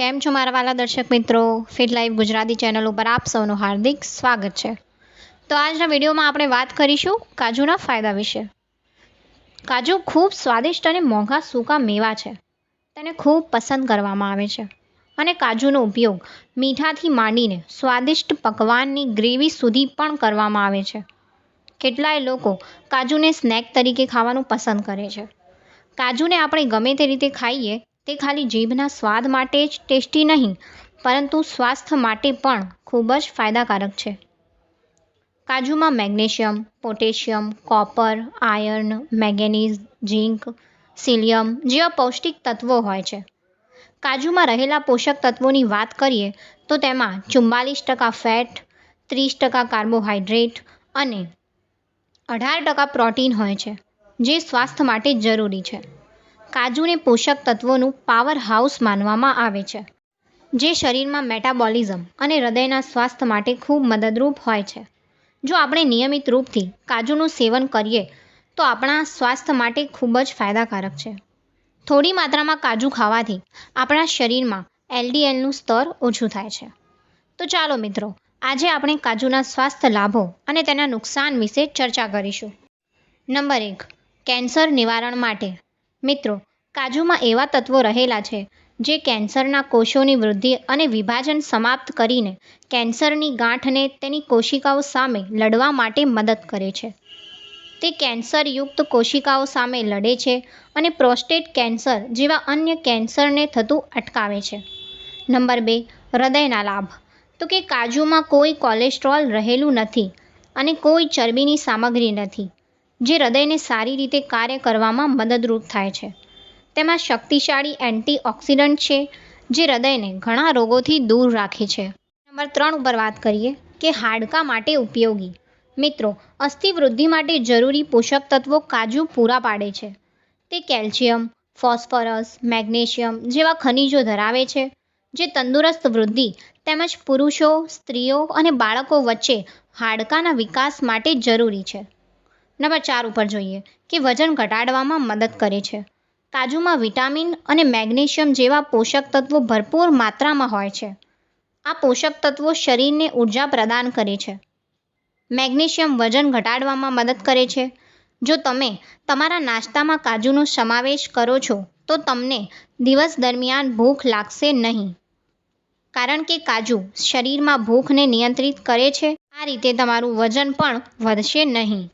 કેમ છો મારા વાલા દર્શક મિત્રો? ફિટ લાઈવ ગુજરાતી ચેનલ ઉપર આપ સૌનું હાર્દિક સ્વાગત છે. તો આજના વિડીયોમાં આપણે વાત કરીશું કાજુના ફાયદા વિશે. કાજુ ખૂબ સ્વાદિષ્ટ અને મોંઘા સૂકા મેવા છે. તેને ખૂબ પસંદ કરવામાં આવે છે. અને કાજુનો ઉપયોગ મીઠાથી માંડીને સ્વાદિષ્ટ પકવાનની ગ્રેવી સુધી પણ કરવામાં આવે છે. કેટલાય લોકો કાજુને સ્નેક તરીકે ખાવાનું પસંદ કરે છે. કાજુને આપણે ગમે તે રીતે ખાઈએ તે ખાલી જીભના સ્વાદ માટે જ ટેસ્ટી નહીં, પરંતુ સ્વાસ્થ્ય માટે પણ ખૂબ જ ફાયદાકારક છે. કાજુમાં magnesium, potassium, copper, iron, manganese, zinc, સિલિયમ જેવા પૌષ્ટિક તત્વો હોય છે. કાજુમાં રહેલા પોષક તત્વોની વાત કરીએ તો તેમાં ચુમ્માલીસ ટકા ફેટ, ત્રીસ ટકા કાર્બોહાઈડ્રેટ અને અઢાર ટકા પ્રોટીન હોય છે, જે સ્વાસ્થ્ય માટે જરૂરી છે. કાજુને પોષક તત્વોનું પાવર હાઉસ માનવામાં આવે છે, જે શરીરમાં મેટાબોલિઝમ અને હૃદયના સ્વાસ્થ્ય માટે ખૂબ મદદરૂપ હોય છે. જો આપણે નિયમિત રૂપથી કાજુનું સેવન કરીએ, તો આપણા સ્વાસ્થ્ય માટે ખૂબ જ ફાયદાકારક છે. થોડી માત્રામાં કાજુ ખાવાથી આપણા શરીરમાં એલડીએલનું સ્તર ઓછું થાય છે. તો ચાલો મિત્રો, આજે આપણે કાજુના સ્વાસ્થ્ય લાભો અને તેના નુકસાન વિશે ચર્ચા કરીશું. નંબર એક, કેન્સર નિવારણ માટે મિત્રો, કાજુમાં એવા તત્વો રહેલા છે, જે કેન્સરના કોષોની વૃદ્ધિ અને વિભાજન સમાપ્ત કરીને કેન્સરની ગાંઠને તેની કોશિકાઓ સામે લડવા માટે મદદ કરે છે. તે કેન્સરયુક્ત કોશિકાઓ સામે લડે છે અને પ્રોસ્ટેટ કેન્સર જેવા અન્ય કેન્સરને થતું અટકાવે છે. નંબર બે, હૃદયના લાભ. તો કે કાજુમાં કોઈ કોલેસ્ટ્રોલ રહેલું નથી અને કોઈ ચરબીની સામગ્રી નથી. જે હૃદયને સારી રીતે કાર્ય કરવામાં મદદરૂપ થાય છે. તેમાં શક્તિશાળી એન્ટીઓક્સિડન્ટ છે, જે હૃદયને ઘણા રોગોથી દૂર રાખે છે. નંબર ત્રણ ઉપર વાત કરીએ કે હાડકાં માટે ઉપયોગી. મિત્રો અસ્થિવૃદ્ધિ માટે જરૂરી પોષક તત્વો કાજુ પૂરા પાડે છે. તે કેલ્શિયમ, ફોસ્ફરસ, મેગ્નેશિયમ જેવા ખનિજો ધરાવે છે, જે તંદુરસ્ત વૃદ્ધિ તેમજ પુરુષો, સ્ત્રીઓ અને બાળકો વચ્ચે હાડકાના વિકાસ માટે જરૂરી છે. નંબર ચાર ઉપર જોઈએ કે વજન ઘટાડવામાં મદદ કરે છે. કાજુમાં વિટામિન અને મેગ્નેશિયમ જેવા પોષક તત્વો ભરપૂર માત્રામાં હોય છે. આ પોષક તત્વો શરીરને ઊર્જા પ્રદાન કરે છે. મેગ્નેશિયમ વજન ઘટાડવામાં મદદ કરે છે. જો તમે તમારા નાસ્તામાં કાજુનો સમાવેશ કરો છો, તો તમને દિવસ દરમિયાન ભૂખ લાગશે નહીં. કારણ કે કાજુ શરીરમાં ભૂખને નિયંત્રિત કરે છે. આ રીતે તમારું વજન પણ વધશે નહીં.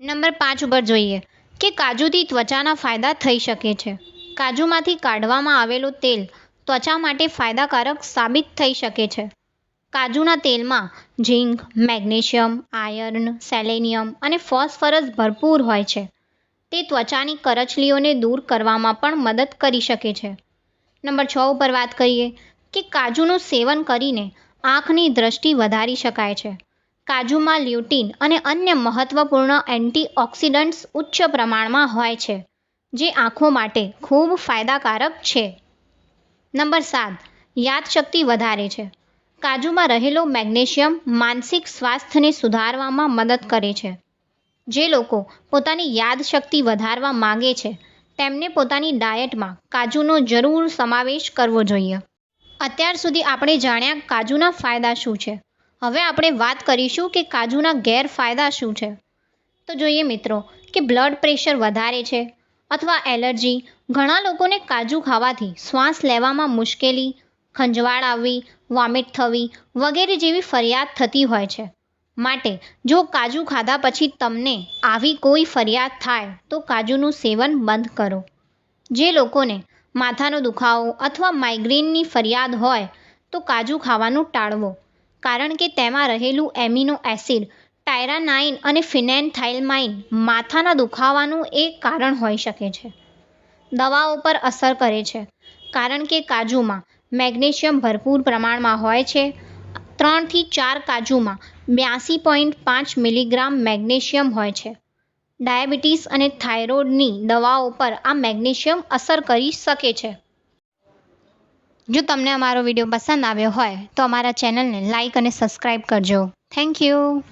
નંબર પાંચ ઉપર જોઈએ કે કાજુથી ત્વચાના ફાયદા થઈ શકે છે. કાજુમાંથી કાઢવામાં આવેલું તેલ ત્વચા માટે ફાયદાકારક સાબિત થઈ શકે છે. કાજુના તેલમાં ઝીંક, મેગ્નેશિયમ, આયર્ન, સેલેનિયમ અને ફોસ્ફરસ ભરપૂર હોય છે. તે ત્વચાની કરચલીઓને દૂર કરવામાં પણ મદદ કરી શકે છે. નંબર છ ઉપર વાત કરીએ કે કાજુનું સેવન કરીને આંખની દ્રષ્ટિ વધારી શકાય છે. કાજુમાં લ્યુટીન અને અન્ય મહત્ત્વપૂર્ણ એન્ટીઓક્સિડન્ટ્સ ઉચ્ચ પ્રમાણમાં હોય છે, જે આંખો માટે ખૂબ ફાયદાકારક છે. નંબર સાત, યાદશક્તિ વધારે છે. કાજુમાં રહેલો મેગ્નેશિયમ માનસિક સ્વાસ્થ્યને સુધારવામાં મદદ કરે છે. જે લોકો પોતાની યાદશક્તિ વધારવા માંગે છે, તેમને પોતાની ડાયટમાં કાજુનો જરૂર સમાવેશ કરવો જોઈએ. અત્યાર સુધી આપણે જાણ્યા કાજુના ફાયદા શું છે. હવે આપણે વાત કરીશું કે કાજુના ગેરફાયદા શું છે. તો જોઈએ મિત્રો, કે બ્લડ પ્રેશર વધારે છે અથવા એલર્જી ઘણા લોકોને કાજુ ખાવાથી શ્વાસ લેવામાં મુશ્કેલી, ખંજવાળ આવવી વોમિટ થવી વગેરે જેવી ફરિયાદ થતી હોય છે. માટે જો કાજુ ખાધા પછી તમને આવી કોઈ ફરિયાદ થાય, તો કાજુનું સેવન બંધ કરો. જે લોકોને માથાનો દુખાવો અથવા માઇગ્રેનની ફરિયાદ હોય, તો કાજુ ખાવાનું ટાળવો. કારણ કે તેમાં રહેલું એમિનો એસિડ, ટાયરાનાઇન અને ફિનેનથાઇલમાઇન માથાના દુખાવાનું એક કારણ હોઈ શકે છે. દવાઓ પર અસર કરે છે, કારણ કે કાજુમાં મેગ્નેશિયમ ભરપૂર પ્રમાણમાં હોય છે. ત્રણથી ચાર કાજુમાં બ્યાસી પોઈન્ટ પાંચ મિલીગ્રામ મેગ્નેશિયમ હોય છે. ડાયાબિટીસ અને થાઇરોઇડની દવાઓ પર આ મેગ્નેશિયમ અસર કરી શકે છે. જો તમને અમારો વીડિયો પસંદ આવ્યો હોય તો અમારા ચેનલને લાઇક અને સબસ્ક્રાઈબ કરજો. Thank you.